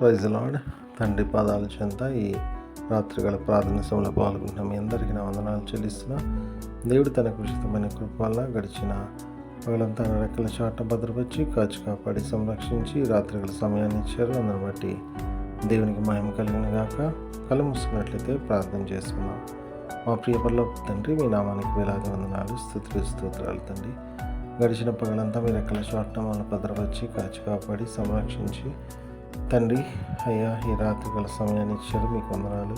Praise lord తండ్రి పాదాల చెంత ఈ రాత్రిగల ప్రార్థన సమయంలో పాల్గొంటున్న మీ అందరికీ నా వందనాలు చెల్లిస్తున్నా. దేవుడు తన కృషితమైన కృప వల్ల గడిచిన పగలంతా రెక్కల చాట భద్రపరిచి కాచి కాపాడి సంరక్షించి రాత్రిగల సమయాన్ని ఇచ్చారు. అందరి బట్టి దేవునికి మహిమ కలిగిన గాక కళ్ళు మూసుకున్నట్లయితే ప్రార్థన చేసుకున్నాం మా ప్రియ తండ్రి మీ నామానికి వేలాది వందనాలు స్థుతులు స్తోత్రాలు తండ్రి. గడిచిన పగలంతా మీరు రెక్కల చోట మన భద్రపరిచి కాచి కాపాడి సంరక్షించి తండ్రి అయ్యా ఈ రాత్రి గల సమయాన్ని ఇచ్చారు మీకు వందనాలు.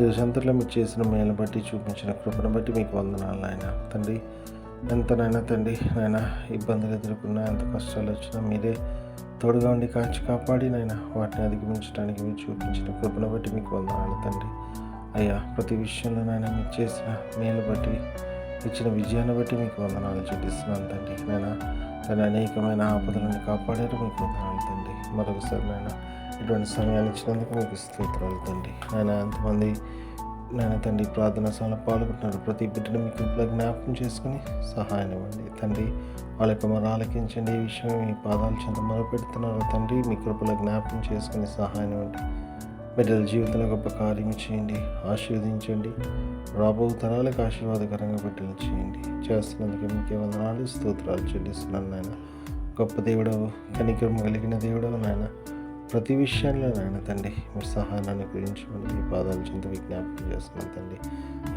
ఈ రోజంతట్లో మీరు చేసిన మేలు బట్టి చూపించిన కృపను బట్టి మీకు వందనాలు నాయన. తండ్రి ఎంతనైనా తండ్రి నాయన ఇబ్బందులు ఎదుర్కొన్నా ఎంత కష్టాలు వచ్చినా మీరే తోడుగా ఉండి కాచి కాపాడి నాయన వాటిని అధిగమించడానికి మీరు చూపించిన కృపను బట్టి మీకు వందనాలు తండ్రి. అయ్యా ప్రతి విషయంలో నాయన మీరు చేసిన మేలు బట్టి ఇచ్చిన విజయాన్ని బట్టి మీకు వందనాలు చెల్లిస్తున్నాను తండ్రి. నేను తన అనేకమైన ఆపదలను కాపాడారు మీకు వందనాలు తండ్రి. మరొకసారి నాయన ఇటువంటి సమయాన్ని ఇచ్చినందుకు మీకు స్తోత్రాలు తండ్రి. ఆయన ఎంతమంది నాయన తండ్రి ప్రార్థన సమయంలో పాల్గొంటున్నారు ప్రతి బిడ్డను మీకు ఇంట్లో జ్ఞాపకం చేసుకుని సహాయం ఇవ్వండి. తండ్రి వాళ్ళ యొక్క మరి ఆలకించండి ఈ విషయం మీ పాదాలు చెంత మొరపెడుతున్నారు. తండ్రి మీ కృపలో జ్ఞాపకం చేసుకుని సహాయం ఇవ్వండి. బిడ్డల జీవితంలో గొప్ప కార్యం చేయండి ఆశీర్వదించండి. రాబో తరాలకు ఆశీర్వాదకరంగా బిడ్డలు చేయండి. చేస్తున్నందుకు మీకే వందనాలు స్తోత్రాలు చెల్లిస్తున్నాను నాయన. గొప్ప దేవుడవు కనికరం కలిగిన దేవుడవు నాయన. ప్రతి విషయంలో నాయన తండ్రి మీరు సహాయాన్ని గురించి మీ పాదాలు చెంత విజ్ఞాపనం చేస్తున్నాను తండ్రి.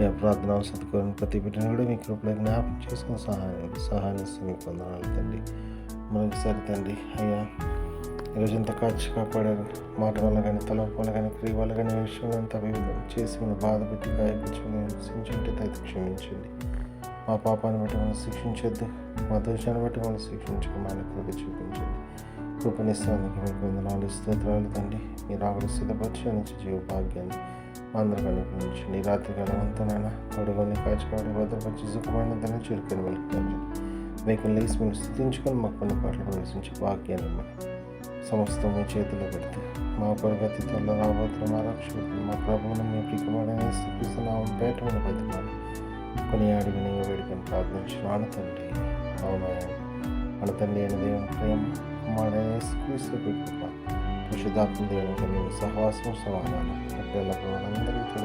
మీ ప్రార్థన అవసరం కోరిన ప్రతి బిడ్డను కూడా మీ కృపలో జ్ఞాపకం చేసుకుని సహాయం సహాయం ఇస్తే మీకు వందనాలు తండ్రి. మరొకసారి తండ్రి అయ్యా ఈరోజు ఇంత కాచి కాపాడారు. మాట వల్ల కానీ తల వల్ల కానీ క్రియ వల్ల కానీ ఏ విషయం అంత చేసి మన బాధ పెట్టి గాయపరిచి హింసించుంటే దయతో క్షమించండి. మా పాపాన్ని బట్టి మనం శిక్షించొద్దు. మా దోషాన్ని బట్టి మనం శిక్షించక మన కృప చూపించండి. కృపణిస్తానికి మీకు వందనాలు స్తోత్రాలు తండ్రి. మీరు ఆవిడ సిద్ధపరిచి నుంచి జీవ భాగ్యాన్ని అందరికీ అనుగ్రహించండి. ఈ రాత్రి కాలం అంతా నాన్న తొడగొని కాచుకోవడం భద్రపరిచి సుఖమైనంతనే దాన్ని చేరుకొని వెళ్తుంది మీకు లేచి మీరు స్థితించుకొని మాకు కొన్ని పాటలు ప్రవేశించే భాగ్యాన్ని సమస్తము సమస్తం చేతిలో పెడితే మా పరగతి త్వరలో రాబోతున్న మా రక్షకుడు మా ప్రభువును మీ ప్రికమైన స్థితిస్తున్నాము పేట ఉన్న బతిమాలి. కొన్ని అడిగి నేను వేడుకొని ప్రార్థించినాను తండ్రి. అవునా మన తండ్రి అయిన దేవుని ప్రేమ కుమారుడైన యేసుక్రీస్తు కృప పరిశుద్ధాత్మ దేవునికి మేము సహవాసం సమాధానం. ఎల్లప్పుడూ అందరికీ